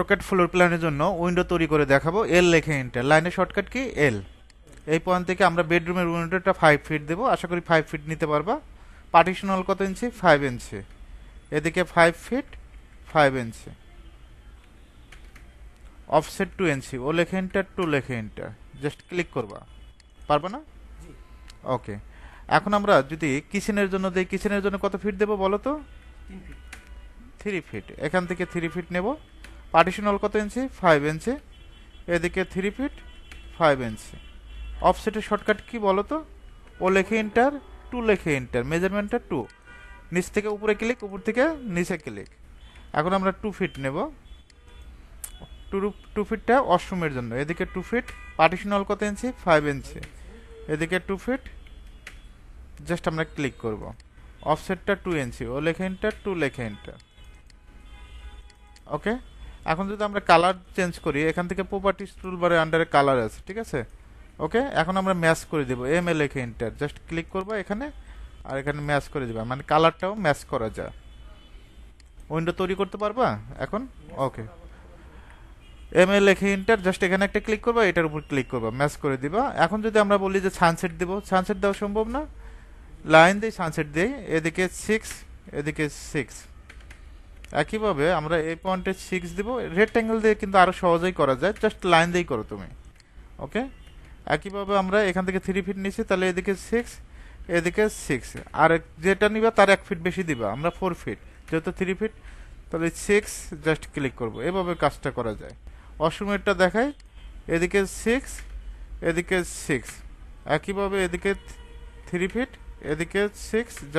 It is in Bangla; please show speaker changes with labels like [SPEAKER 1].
[SPEAKER 1] অটোক্যাট ফ্লোর প্ল্যানের জন্য উইন্ডো তৈরি করে দেখাবো। এল লেখে এন্টার লাইনের শর্টকাট কি? এল এই পয়েন্ট থেকে আমরা বেডরুমের উইন্ডোটা ফাইভ ফিট দেবো। আশা করি ফাইভ ফিট নিতে পারবা। পার্টিশন হল কত ইঞ্চি ফাইভ ইঞ্চি এদিকে ফাইভ ফিট ফাইভ ইঞ্চি অফসেট টু ইঞ্চি ও লেখে এন্টার টু লেখে এন্টার জাস্ট ক্লিক করবা। পারবে না? ওকে এখন আমরা যদি কিচেনের জন্য দিই কিচেনের জন্য কত ফিট দেবো বলো তো? থ্রি ফিট এখান থেকে থ্রি ফিট নেব। পার্টিশন হল কত ইঞ্চি? ফাইভ ইঞ্চি। এদিকে থ্রি ফিট ফাইভ ইঞ্চি। অফসেটের শর্টকাট কি বলো তো ও লেখে ইন্টার টু লেখে ইন্টার মেজারমেন্টটা টু নিচ থেকে উপরে ক্লিক উপর থেকে নিচে ক্লিক এখন আমরা টু ফিট নেব। টু টু ফিটটা ওয়াশরুমের জন্য। এদিকে টু ফিট পার্টিশন হল কত ইঞ্চি? ফাইভ ইঞ্চি। এদিকে টু ফিট জাস্ট আমরা ক্লিক করব। অফসেটটা টু ইঞ্চি। ও লেখে ইন্টার টু লেখে ইন্টার ওকে এখন যদি আমরা কালার চেঞ্জ করি, এখান থেকে প্রপার্টিস টুলবারে আন্ডারে কালার আছে, ঠিক আছে? ওকে এখন আমরা ম্যাচ করে দেব এম এ লেখে ইন্টার জাস্ট ক্লিক করব এখানে, আর এখানে ম্যাচ করে দেবা মানে কালারটাও ম্যাচ করা যায়। উইন্ডো তৈরি করতে পারবা এখন? ওকে এম এ লেখে ইন্টার জাস্ট এখানে একটা ক্লিক করবা, এটার উপর ক্লিক করবা ম্যাচ করে দিবা। এখন যদি আমরা বলি যে সানসেট দেবো সানসেট দেওয়া সম্ভব না। লাইন দিই সানসেট দিই, এদিকে সিক্স এদিকে সিক্স একইভাবে আমরা এই পয়েন্টে সিক্স দিব। রেক্ট্যাঙ্গেল দিয়ে কিন্তু আরও সহজেই করা যায়। জাস্ট লাইন দিয়েই করো তুমি। ওকে একইভাবে আমরা এখান থেকে থ্রি ফিট নিচ্ছি তাহলে এদিকে সিক্স এদিকে সিক্স আর যেটা নিবা তার এক ফিট বেশি দিবা। আমরা ফোর ফিট যেহেতু থ্রি ফিট তাহলে সিক্স জাস্ট ক্লিক করব। এভাবে কাজটা করা যায়। ওয়াশরুমেরটা দেখায় এদিকে সিক্স এদিকে সিক্স একইভাবে এদিকে থ্রি ফিট এদিকে সিক্স